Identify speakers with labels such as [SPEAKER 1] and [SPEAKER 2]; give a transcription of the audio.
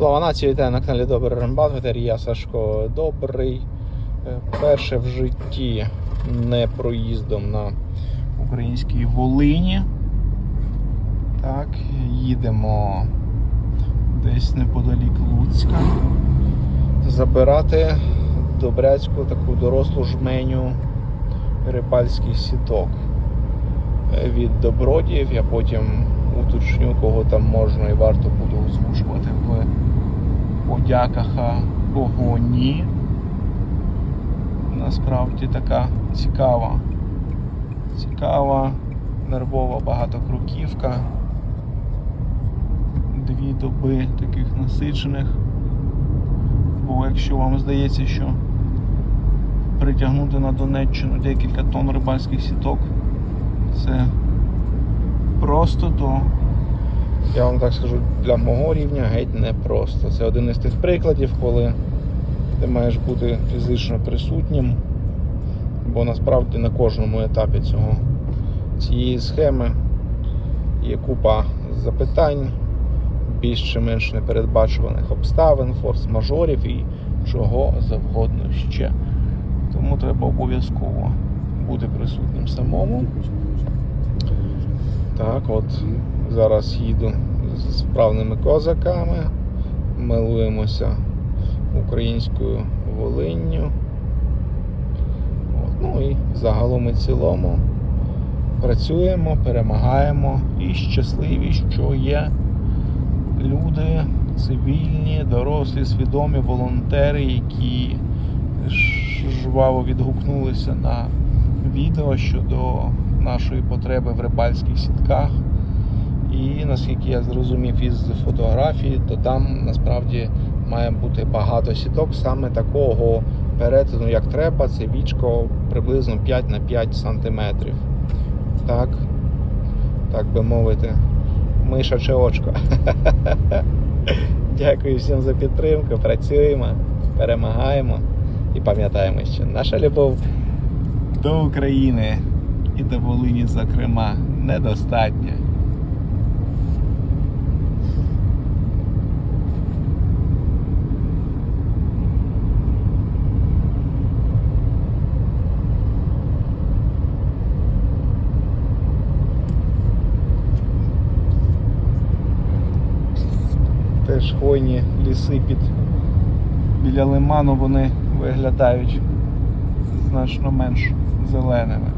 [SPEAKER 1] Слава нації, вітаю на каналі Добрий ветер я Сашко Добрий. Е, Перше в житті не проїздом на українській Волині. Так, їдемо десь неподалік Луцька. Забирати добряцьку таку дорослу жменю рибальських сіток Е, від добродіїв. Я потім уточню, кого там можна і варто буду озвучувати в подяках, а кого ні. Насправді така цікава, цікава, нервова багатокруківка. Дві доби таких насичених. Бо якщо вам здається, що притягнути на Донеччину декілька тонн рибальських сіток, це просто то я вам так скажу, для мого рівня геть не просто. Це один із тих прикладів, коли ти маєш бути фізично присутнім, бо насправді на кожному етапі цього, цієї схеми є купа запитань, більш чи менш непередбачуваних обставин, форс-мажорів і чого завгодно ще. Тому треба обов'язково бути присутнім самому. Так, от зараз їду з вправними козаками, милуємося українською Волинню. От, ну і загалом і цілому працюємо, перемагаємо і щасливі, що є люди цивільні, дорослі, свідомі волонтери, які жваво відгукнулися на відео щодо нашої потреби в рибальських сітках. І наскільки я зрозумів із фотографії, то там насправді має бути багато сіток саме такого перетину, як треба. Це вічко приблизно 5 на 5 сантиметрів. Так, так би мовити, миша чи очко. Дякую всім за підтримку. Працюємо, перемагаємо і пам'ятаємо, що наша любов до України і до Волині, зокрема, недостатня. Теж хвойні ліси під біля лиману вони виглядають значно менш зеленими.